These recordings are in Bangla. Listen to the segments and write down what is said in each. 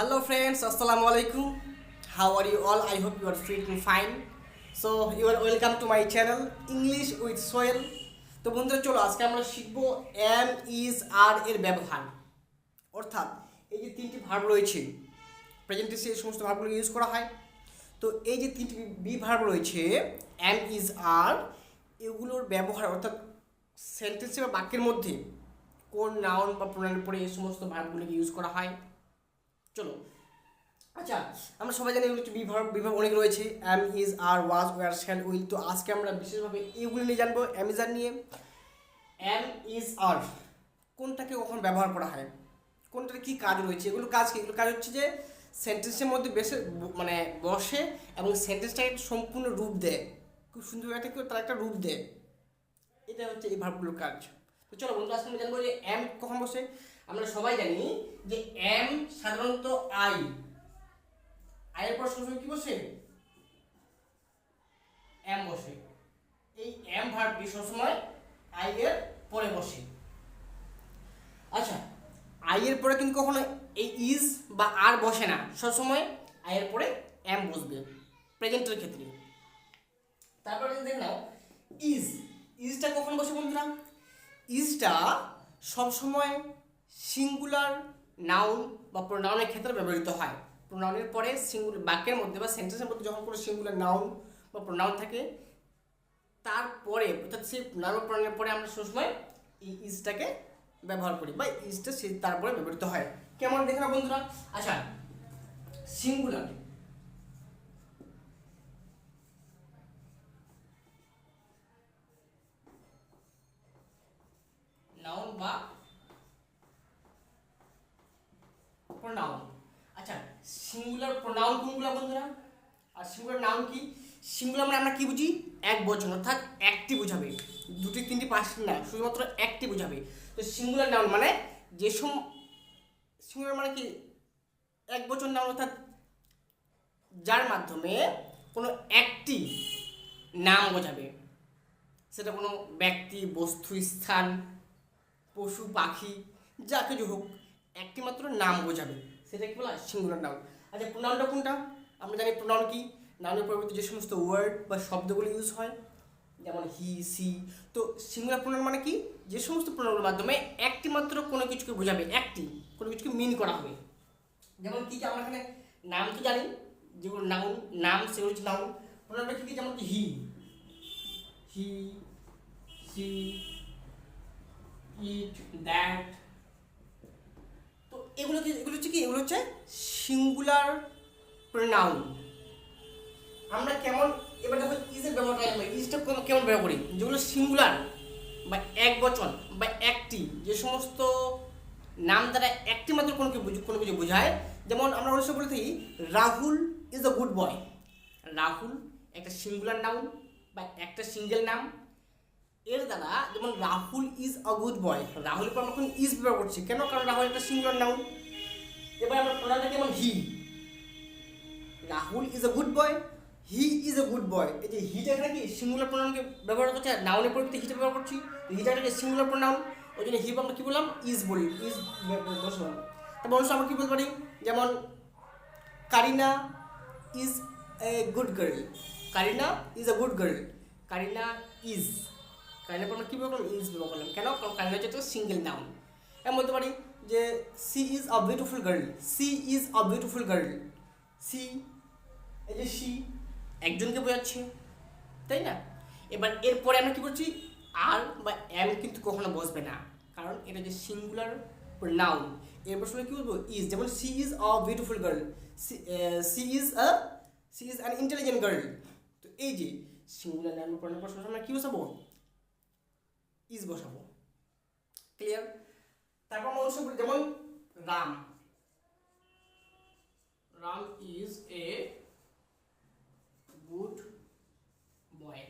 Hello friends, Assalamu alaikum. How are you all? I hope you are freaking fine. So you are welcome to my channel English with Soil. তো বন্ধুরা চলো আজকে আমরা শিখব এম ইজ আর এর ব্যবহার অর্থাৎ এই যে তিনটি ভার্ব রয়েছে প্রেজেন্টেন্সে এই সমস্ত ভার্বগুলো ইউজ করা হয় তো এই যে তিনটি বি ভার্ব রয়েছে এম ইজ আর এগুলোর ব্যবহার অর্থাৎ সেন্টেন্সে বা বাক্যের মধ্যে কোন নাউন বা প্রোনাউনের পরে এই সমস্ত ভার্বগুলোকে ইউজ করা হয় চলো আচ্ছা আমরা সবাই জানি এগুলো বিভাগ বিভাগ অনেক রয়েছে। Am is, are, was, were, shall, will. তো আজকে আমরা বিশেষভাবে এইগুলো নিয়ে জানব, অ্যামেজান নিয়ে। এম ইজ, আর, কোনটাকে কখন ব্যবহার করা হয়? কোনটার কী কাজ রয়েছে? এগুলো কাজ কি? এগুলো কাজ হচ্ছে যে সেন্টেন্সের মধ্যে বেশি মানে বসে এবং সেন্টেন্সটাকে সম্পূর্ণ রূপ দেয়। খুব সুন্দর একটা কেউ তার একটা রূপ দেয়। এটা হচ্ছে এই ভার্বগুলোর কাজ। তো চলো বন্ধু আজকে আমরা জানব যে এম কখন বসে? আমরা সবাই জানি যে এম সাধারণত আই আয়ের পর সবসময় কি বসে? এম বসে। এই এম ভার্বটি সবসময় আই এর পরে বসে। আচ্ছা আই এর পরে কিন্তু কখনো এই ইজ বা আর বসে না। সবসময় আই এর পরে এম বসবে প্রেজেন্টের ক্ষেত্রে। তারপরে দেখে নাও ইজ ইজটা কখন বসে বন্ধুরা? ইজটা সবসময় সিঙ্গুলার নাউন বা প্রোনাউনের ক্ষেত্রে ব্যবহৃত হয়। প্রোনাউনের পরে সিঙ্গুল বাক্যের মধ্যে বা সেন্টেন্সের মধ্যে যখন কোনো সিঙ্গুলার নাউন বা প্রোনাউন থাকে, তারপরে অর্থাৎ সেই নাউন প্রোনাউনের পরে আমরা সবসময় এই ইজটাকে ব্যবহার করি বা ইজটা সে, তারপরে ব্যবহৃত হয়। কেমন দেখে না বন্ধুরা? আচ্ছা সিঙ্গুলার নাউন বা প্রোনাউন আচ্ছা প্রোনাউন কোনগুলো বন্ধুরা? আর সিঙ্গুলার নাম কি? সিঙ্গুলার মানে আমরা কি বুঝি? এক বচন, অর্থাৎ একটি বোঝাবে। দুটি, তিনটি, পাঁচটি না, শুধুমাত্র একটি বোঝাবে। তো সিঙ্গুলার নাউন মানে যে সম সিঙ্গুলার মানে কি? এক বচন নাউন অর্থাৎ যার মাধ্যমে কোনো একটি নাম বোঝাবে। সেটা কোনো ব্যক্তি, বস্তু, স্থান, পশু, পাখি, যা কিছু হোক একটি মাত্র নাম বোঝাবে। সেটা কি বলা সিঙ্গুলার নাউন আচ্ছা প্রোনাউনটা কোনটা? আমরা জানি প্রোনাউন কি? নাউনের পরিবর্তে যে সমস্ত ওয়ার্ড বা শব্দগুলো ইউজ হয়, যেমন হি সি তো সিঙ্গুলার প্রোনাউন মানে কি? যে সমস্ত প্রোনাউনের মাধ্যমে একটি মাত্র কোনো কিছুকে বোঝাবে, একটি, কোনো কিছুকে মিন করা হবে। যেমন কি আমরা এখানে নাম কি জানি, যেগুলো নাউন নাম সেগুলো হচ্ছে নাউন প্রোনাউনটা কি যেমন কি হি হি সি ইট দ্যাট এগুলো কি এগুলো হচ্ছে কি? এগুলো হচ্ছে সিঙ্গুলার প্রোনাউন আমরা কেমন, এবার দেখো ইজের ব্যবহারটা আমরা ইজটা কেমন- ব্যবহার করি? যেগুলো সিঙ্গুলার বা এক বচন বা একটি, যে সমস্ত নাম দ্বারা একটি মাত্র কোনো কোনো কিছু বোঝায়। যেমন আমরা অবশ্যই বলে থাকি, Rahul is a good boy Rahul একটা সিঙ্গুলার নাউন বা একটা সিঙ্গেল নাম। এর দ্বারা যেমন Rahul is a good boy আমরা এখন ইজ ব্যবহার করছি। কেন? কারণ রাহুল একটা সিঙ্গুলার নাউন এবার আমরা প্রণামটা যেমন he Rahul is a good boy he is a good boy এই যে হিটা এখানে কি? সিঙ্গুলার প্রোনাউনকে ব্যবহার করছে নাউনের পরিবর্তে হিটা ব্যবহার করছি। তো হিটা একটা সিঙ্গুলার প্রোনাউন ওই জন্য হি আমরা কি বললাম? ইজ বলি। ইজ বসলাম তারপর অবশ্য আমরা কি বলতে পারি? যেমন, Kareena is a good girl Kareena is a good girl Kareena is কারিনার পর আমরা কী ব্যবহার করলাম ইজ ব্যবহার করলাম কেন? কারণ কারিনা হচ্ছে একটা সিঙ্গেল নাউন এমন বলতে পারি যে she is a beautiful girl she is a beautiful girl she এই যে সি একজনকে বোঝাচ্ছে, তাই না? এবার এরপরে আমরা কি করছি? আর বা এম কিন্তু কখনো বসবে না। কারণ এটা যে সিঙ্গুলার নাউন এরপর সময় কি বলব? ইজ যেমন she is a beautiful girl she is a she is an intelligent girl তো এই যে সিঙ্গুলার নাউন প্রণাম পর আমরা কি বসাবো? ইজ বসাবো। ক্লিয়ার তারপর আমরা যেমন Ram. Ram is a good boy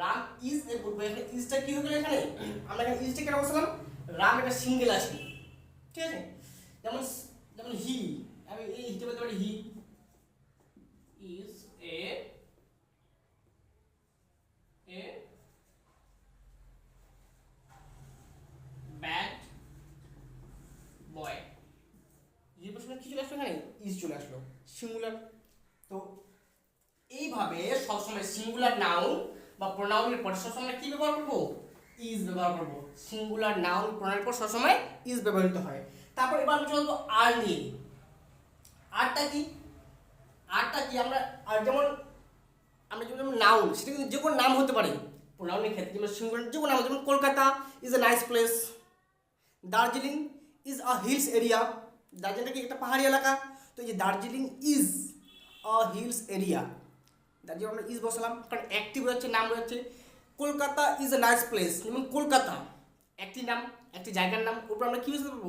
Ram is a good boy এখানে ইজটা কি হয়ে গেল এখানে? আমরা এখানে ইজটা কেন বসালাম? রাম এটা সিঙ্গেল আছে। ঠিক আছে? যেমন হি আমি এই হিতে বলতে পারি he is a a bad boy যে প্রশ্ন কি চলে আসবে এখানে? ইজ চলে আসলো। সিঙ্গুলার তো এইভাবে সবসময় সিঙ্গুলার নাউন বা প্রোনাউনের পর সবসময় কি ব্যবহার করব? ইজ ব্যবহার করব। সিঙ্গুলার নাউন প্রোনাউনের পর সবসময় ইজ ব্যবহৃত হয়। তারপর এবার আমি চলবো আর নিয়ে। আরটা কি? আরটা কি? আমরা, আর যেমন, আমরা যেমন নাউন সেটা কিন্তু যে কোনো নাম হতে পারে। প্রোনাউনের ক্ষেত্রে যেমন সিঙ্গুলার যে কোনো নাম, যেমন Kolkata is a nice place Darjeeling is a hills area দার্জিলিংটা কি একটা পাহাড়ি এলাকা? তো এই যে Darjeeling is a hills area Darjeeling আমরা ইজ বসালাম, কারণ একটি বোঝাচ্ছে নাম বোঝাচ্ছে Kolkata is a nice place যেমন কলকাতা। একটি নাম, একটি জায়গার নাম ওপর আমরা কী বুঝতে পারব?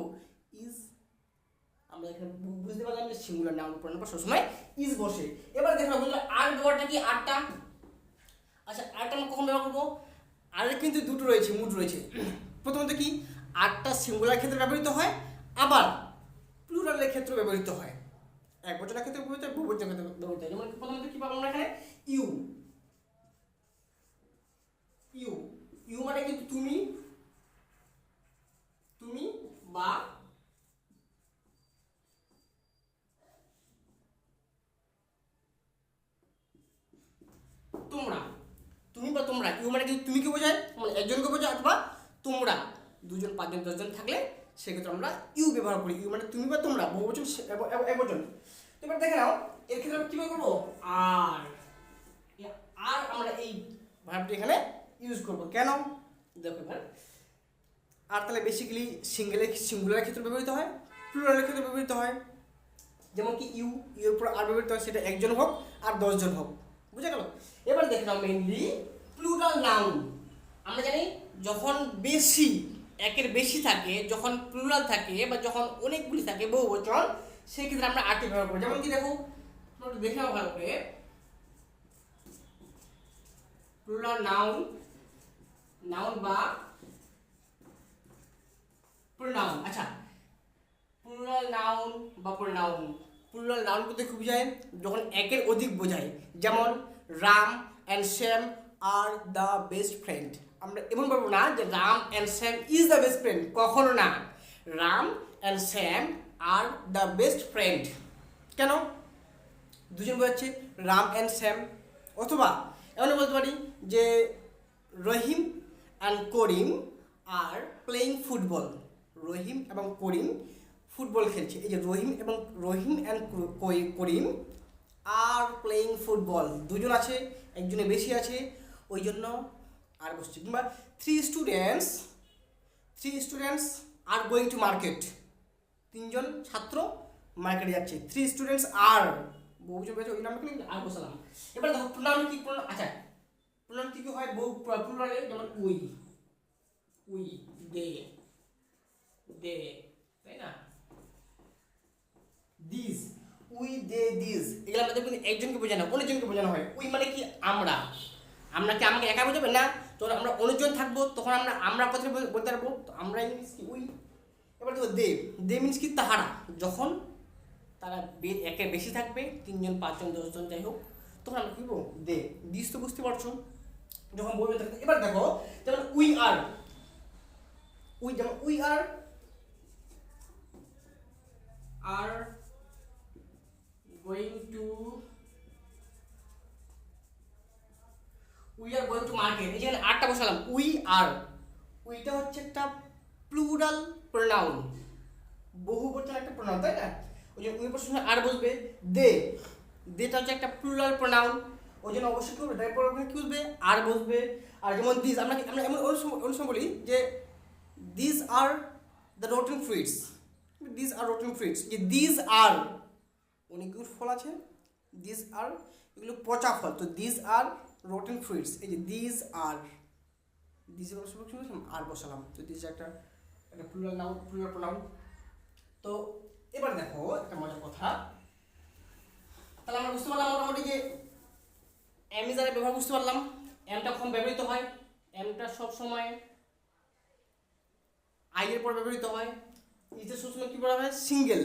ইজ আমরা এখানে বুঝতে পারলাম যে সিঙ্গুলার নাম উপর পর সবসময় ইজ বসে। এবার দেখো বন্ধুরা, আর ব্যবহারটা কি? আটটা আচ্ছা আটটা আমরা কখন ব্যবহার করব? আর কিন্তু দুটো রয়েছে মুড রয়েছে। প্রথমত কি? আটটা সিঙ্গুলার ক্ষেত্রে ব্যবহৃত হয়, আবার প্লুরালের ক্ষেত্রে ব্যবহৃত হয়। এক বছরের ক্ষেত্রে ব্যবহৃত হয়, বহু বছরের ক্ষেত্রে ব্যবহৃত হয়। যেমন প্রথমত কি পাবো আমরা এখানে? ইউ। ইউ। ইউ মানে কিন্তু তুমি তুমি বা তোমরা। তুমি বা তোমরা। ইউ মানে কিন্তু তুমি কে বোঝায়? মানে একজনকে বোঝায় অথবা তোমরা। দুজন, পাঁচজন, দশজন থাকলে সেক্ষেত্রে আমরা ইউ ব্যবহার করি, ইউ মানে তুমি বা তোমরা, বহু এব- একবচন তো এবার দেখে নাও, এর ক্ষেত্রে আমরা কীভাবে করব? আর আর আমরা এই ভার্বটি এখানে ইউজ করব। কেন? দেখো এবার। আর তাহলে বেসিক্যালি সিঙ্গেলের সিঙ্গুলারের ক্ষেত্রে ব্যবহৃত হয় প্লুরালের ক্ষেত্রে ব্যবহৃত হয়। যেমন কি ইউ, ইউর উপর আর ব্যবহৃত হয়, সেটা একজন হোক আর দশজন হোক। বুঝে গেল? এবার দেখে নাও মেইনলি প্লুরাল নাউন আমরা জানি যখন বেশি একের বেশি থাকে, যখন প্লুরাল থাকে বা যখন অনেকগুলি থাকে বহু বচন, সেক্ষেত্রে আমরা আটটি ব্যবহার করি। যেমন কি দেখো দেখে ভালো করে। প্লুরাল নাউন নাউন বা প্রোনাউন আচ্ছা প্লুরাল নাউন বা প্রোনাউন প্লুরাল নাউন করতে খুব বোঝায়? যখন একের অধিক বোঝায়, যেমন Ram and Shyam are the best friend আমরা এমন বলব না যে Ram and Shyam is the best friend কখনো না। Ram and Shyam are the best friend কেন? দুজন বোঝাচ্ছে রাম অ্যান্ড শ্যাম অথবা এমন বলতে পারি যে Rahim and Karim are playing football Rahim এবং করিম ফুটবল খেলছে। এই যে রহিম এবং Rahim and Karim are playing football দুজন আছে একজনে বেশি আছে, ওই জন্য আর বসছে। কিংবা three students three students are going to market তিনজন ছাত্র মার্কেটে যাচ্ছে। থ্রি স্টুডেন্টস আর বহুজন পেয়েছে ওই নামটা আর বসালাম এবার দেখো প্রোনাউন কি? pronoun- আচ্ছা প্রোনাউন কি হয়? বহু প্লুরালে যেমন উই। We, they. দে, তাই না? দিস। We, they, this. এগুলো আমাদের কিন্তু একজনকে বোঝানো অনেকজনকে বোঝানো হয়। উই মানে কি? আমরা। আমরা কি আমাকে একা বোঝাবে না? যখন আমরা অনেকজন থাকব, তখন আমরা আমরা কথা বল- বলতে পারব? তো আমরা মিনস কি উই এবার দেখো দে দে মিনস কি তাহারা। যখন তারা একের বেশি থাকবে, তিনজন, পাঁচজন, দশজন, যাই হোক, তখন আমরা কি বলব? দে দিস তো বুঝতে পারছ। যখন বলবে থাকবে এবার দেখো, যেমন উই আর উই যেমন we are are going to we are going to market এই যেখানে আটটা বসালাম উই আর উইটা হচ্ছে একটা প্লুরাল প্রোনাউন বহু বচন একটা প্রোনাউন তাই না? ওই জন্য উই প্রশ্ন আর বসবে দে দেটা হচ্ছে একটা প্লুরাল প্রোনাউন ওই জন্য অবশ্যই কি হবে তারপর ওখানে কি বসবে আর বসবে। আর যেমন দিস আমরা আমরা এমন অনেক সময় বলি যে this are the rotten fruits this are rotten fruits যে দিস আর অনেকগুলো ফল আছে। দিস আর এগুলো পচা ফল। তো দিস আর রোটেন ফ্রুইটস এই যে দিস আর দিস আর বসালাম। তো দিস একটা একটা প্লুরাল নাউন প্লুরাল প্রোনাউন তো এবার দেখো একটা মজার কথা। তাহলে আমরা বুঝতে পারলাম মোটামুটি যে অ্যামিজারের ব্যবহার বুঝতে পারলাম। এমটা কম ব্যবহৃত হয়? এমটা সব সময় আইয়ের পর ব্যবহৃত হয়। ইজের সবসময় কী বলা হয়? সিঙ্গেল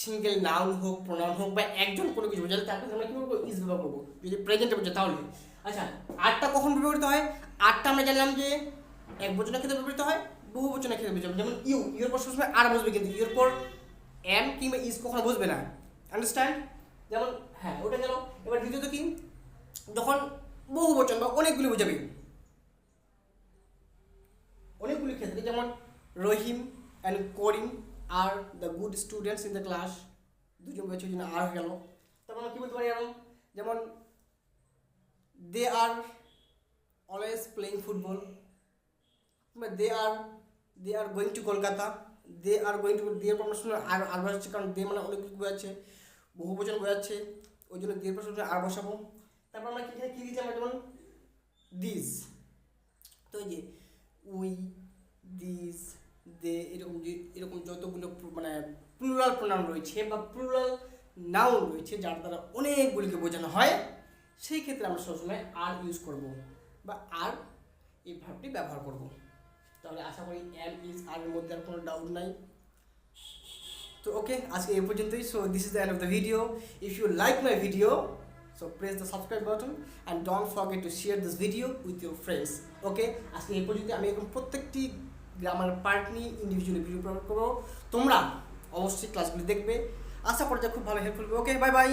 সিঙ্গেল নাউন হোক প্রোনাউন হোক বা একজন কোনো কিছু বোঝালে তারপরে আমরা কী করব ইজ ব্যবহার করব। যদি প্রেজেন্টে বোঝায় তাহলে। আচ্ছা আটটা কখন ব্যবহৃত হয়? আটটা আমরা জানলাম যে এক বচনের ক্ষেত্রে ব্যবহৃত হয়, বহু বচনের ক্ষেত্রে ব্যবহৃত যেমন ইউ, ইউর পর সবসময় আর বসবে কিন্তু, ইউর পর এম কিংবা ইজ কখনো বুঝবে না। আন্ডারস্ট্যান্ড যেমন হ্যাঁ ওটা গেল। এবার দ্বিতীয়ত কি? যখন বহু বচন বা অনেকগুলি বোঝাবে। অনেকগুলি ক্ষেত্রে, যেমন Rahim and Karim are the good students in the class দুজন জন্য আর হয়ে গেল। তারপর আমরা কী বলতে পারি আরও? যেমন they are always playing football they are they are going to Kolkata they are going to দিয়ে প্রশ্ন আর আর বসাচ্ছে কারণ দে মানে অনেক কিছু বোঝাচ্ছে বহু বচন বোঝাচ্ছে ওই জন্য দিয়ে প্রশ্ন আর বসাবো। তারপর আমরা কী কী দিচ্ছি আমরা যেমন দিস তো যে উই দিস দে এরকম যে, এরকম যতগুলো মানে প্লুরাল প্রোনাউন রয়েছে বা প্লুরাল নাউন রয়েছে, যার দ্বারা অনেকগুলিকে বোঝানো হয়। সেই ক্ষেত্রে আমরা সবসময় আর ইউজ করব বা আর এই ভাবটি ব্যবহার করব। তাহলে আশা করি এম ইজ আর এর মধ্যে আর কোনো ডাউট নাই। তো ওকে আজকে এই পর্যন্তই। So this is the end of the video if you like my video so press the subscribe button and don't forget to share this video with your friends okay আজকে এই পর্যন্ত আমি এরকম প্রত্যেকটি গ্রামার পার্ট নিয়ে ইন্ডিভিজুয়ালি ভিডিও প্রোভাইড করব। তোমরা অবশ্যই ক্লাসগুলি দেখবে। আশা করি যে খুব ভালো হেল্পফুল ওকে বাই বাই